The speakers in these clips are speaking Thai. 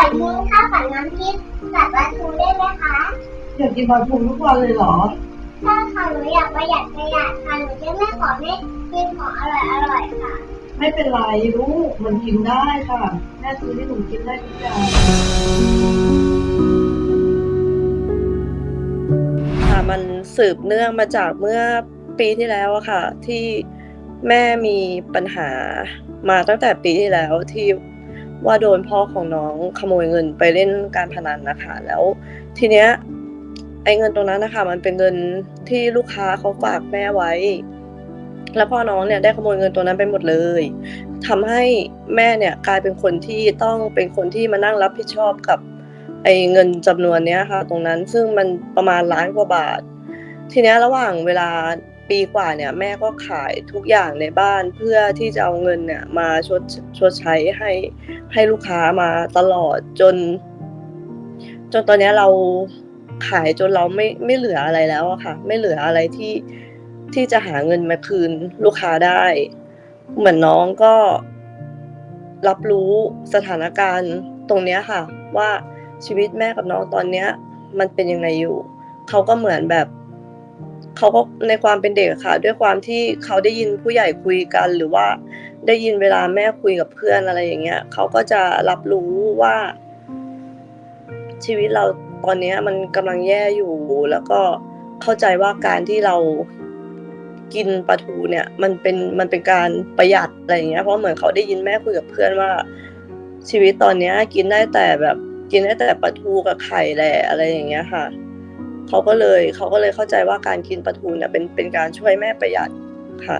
อกินข้าวกับน้ำพริกกับปลาทูได้ไหมคะอยากกินปลาทูทุกวันเลยเหรอถ้าค่ะหนูอยากประหยัดประหยัดค่ะหนูจะไม่ขอให้กินของอร่อยอร่อยๆค่ะ ไม่เป็นไรลูกมันกินได้ค่ะแม่ซื้อให้หนูกินได้ทุกอย่างค่ะมันสืบเนื่องมาจากเมื่อปีที่แล้วอะค่ะ ที่แม่มีปัญหามาตั้งแต่ปีที่แล้วที่ ว่าโดนพ่อของน้องขโมยเงินไปเล่นการพนันนะคะ แล้วทีเนี้ยไอ้เงินตรงนั้นนะคะมันเป็นเงินที่ลูกค้าเขาฝากแม่ไว้ แล้วพ่อน้องเนี่ยได้ขโมยเงินตัวนั้นไปหมดเลยทำให้แม่เนี่ยกลายเป็นคนที่ต้องเป็นคนที่มานั่งรับผิดชอบกับไอ้เงินจำนวนเนี้ยค่ะ ตรงนั้นซึ่งมันประมาณล้านกว่าบาท ทีเนี้ยระหว่างเวลา ปีกว่าเนี่ยแม่ก็ขายทุกอย่างในบ้านเพื่อที่จะเอาเงินเนี่ยมาชดชดใช้ให้ให้ลูกค้ามาตลอดจน จนตอนนี้เราขายจนเราไม่ไม่เหลืออะไรแล้วอะค่ะ ไม่เหลืออะไรที่ที่จะหาเงินมาคืนลูกค้าได้ เหมือนน้องก็รับรู้สถานการณ์ตรงเนี้ยค่ะ ว่าชีวิตแม่กับน้องตอนเนี้ย มันเป็นยังไงอยู่ เขาก็เหมือนแบบ เขาก็ในความเป็นเด็กค่ะ ด้วยความที่เขาได้ยินผู้ใหญ่คุยกัน หรือว่าได้ยินเวลาแม่คุยกับเพื่อนอะไรอย่างเงี้ยเขาก็จะรับรู้ว่า ชีวิตเราตอนนี้มันกำลังแย่อยู่ แล้วก็เข้าใจว่าการที่เรากินปลาทูเนี่ย มันเป็นมันเป็นการประหยัดอะไรอย่างเงี้ยเพราะเหมือนเขาได้ยินแม่คุยกับเพื่อนว่า ชีวิตตอนเนี้ยกินได้แต่แบบกินได้แต่ปลาทูกับไข่แหละอะไรอย่างเงี้ยค่ะ เขาก็เลยเขาก็เลยเข้าใจว่าการกินปลาทูเนี่ยเป็นเป็นการช่วยแม่ประหยัดค่ะ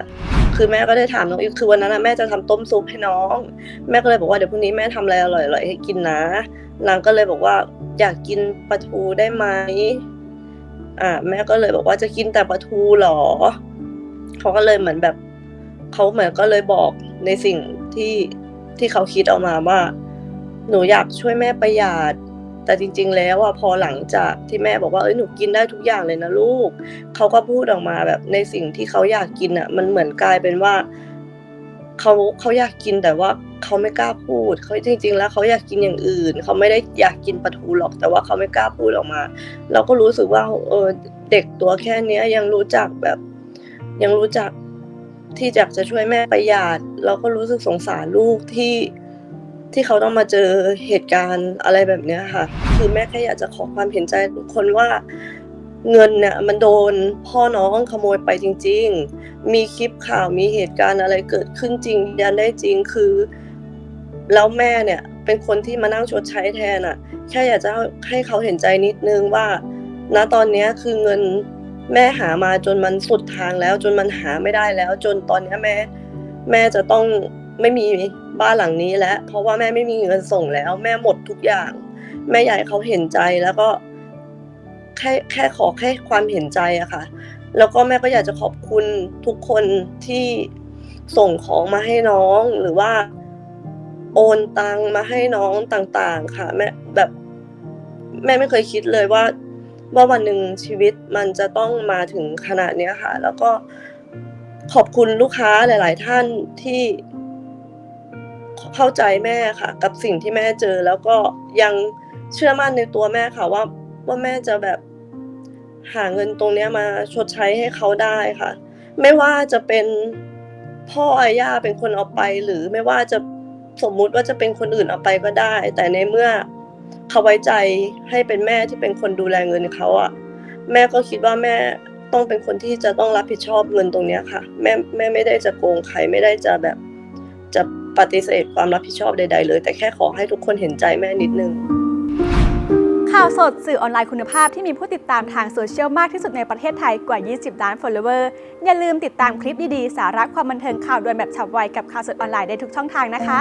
คือแม่ก็ได้ถามน้องอีกคือวันนั้นนะแม่จะทำต้มซุปให้น้อง แม่ก็เลยบอกว่าเดี๋ยวพรุ่งนี้แม่ทำอะไรอร่อยๆให้กินนะนางก็เลยบอกว่าอยากกินปลาทูได้ไหมอ่าแม่ก็เลยบอกว่าจะกินแต่ปลาทูเหรอเขาก็เลยเหมือนแบบเขาเหมือนก็เลยบอกในสิ่งที่ที่เขาคิดออกมาว่า หนูอยากช่วยแม่ประหยัด แต่จริง ๆ แล้วอะพอหลังจากที่แม่บอกว่าเอ้ยหนูกินได้ทุกอย่างเลยนะลูกเขาก็พูดออกมาแบบในสิ่งที่เขาอยากกินอะ มันเหมือนกลายเป็นว่าเขาเขาอยากกินแต่ว่าเขาไม่กล้าพูดเขาจริง ๆ แล้วเขาอยากกินอย่างอื่นเขาไม่ได้อยากกินปลาทูหรอกแต่ว่าเขาไม่กล้าพูดออกมา เราก็รู้สึกว่าเออเด็กตัวแค่เนี้ยยังรู้จักแบบ ยังรู้จักที่อยากจะช่วยแม่ประหยัดเราก็รู้สึกสงสารลูกที่ ที่เขาต้องมาเจอเหตุการณ์อะไรแบบเนี้ยค่ะ คือแม่แค่อยากจะขอความเห็นใจทุกคนว่าเงินเนี่ยมันโดนพ่อน้องขโมยไปจริง ๆ มีคลิปข่าวมีเหตุการณ์อะไรเกิดขึ้นจริงยันได้จริงคือแล้วแม่เนี่ยเป็นคนที่มานั่งชดใช้แทนอะ แค่อยากจะให้เขาเห็นใจนิดนึงว่า ณตอนนี้คือเงินแม่หามาจนมันสุดทางแล้วจนมันหาไม่ได้แล้ว จนตอนนี้แม่ แม่จะต้องไม่มี บ้านหลังนี้แล้วเพราะว่าแม่ไม่มีเงินส่งแล้ว แม่หมดทุกอย่าง แม่ยากให้เขาเห็นใจแล้วก็แค่แค่ขอแค่ความเห็นใจอะค่ะ แล้วก็แม่ก็อยากจะขอบคุณทุกคนที่ส่งของมาให้น้องหรือว่าโอนตังมาให้น้องต่าง ๆ ค่ะ แม่แบบ แม่ไม่เคยคิดเลยว่า ว่าวันหนึ่งชีวิตมันจะต้องมาถึงขนาดนี้ค่ะ แล้วก็ขอบคุณลูกค้าหลาย ๆ ท่านที่ เข้าใจแม่ค่ะ กับสิ่งที่แม่เจอ แล้วก็ยังเชื่อมั่นในตัวแม่ค่ะว่าว่าแม่จะแบบหาเงินตรงเนี้ยมาชดใช้ให้เขาได้ค่ะ ไม่ว่าจะเป็นพ่ออาย่าเป็นคนเอาไป หรือไม่ว่าจะสมมุติว่าจะเป็นคนอื่นเอาไปก็ได้ แต่ในเมื่อเขาไว้ใจให้เป็นแม่ที่เป็นคนดูแลเงินเขาอะแม่ก็คิดว่าแม่ต้องเป็นคนที่จะต้องรับผิดชอบเงินตรงเนี้ยค่ะ แม่แม่ไม่ได้จะโกงใครไม่ได้จะแบบจะ ปฏิเสธความรับผิดชอบใด ๆ เลย แต่แค่ขอให้ทุกคนเห็นใจแม่นิดนึง ข่าวสดสื่อออนไลน์คุณภาพที่มีผู้ติดตามทางโซเชียลมากที่สุดในประเทศไทยกว่า 20 ล้าน follower อย่าลืมติดตามคลิปดี ๆ สาระความบันเทิงข่าวด่วนแบบฉับไวกับข่าวสดออนไลน์ได้ทุกช่องทางนะคะ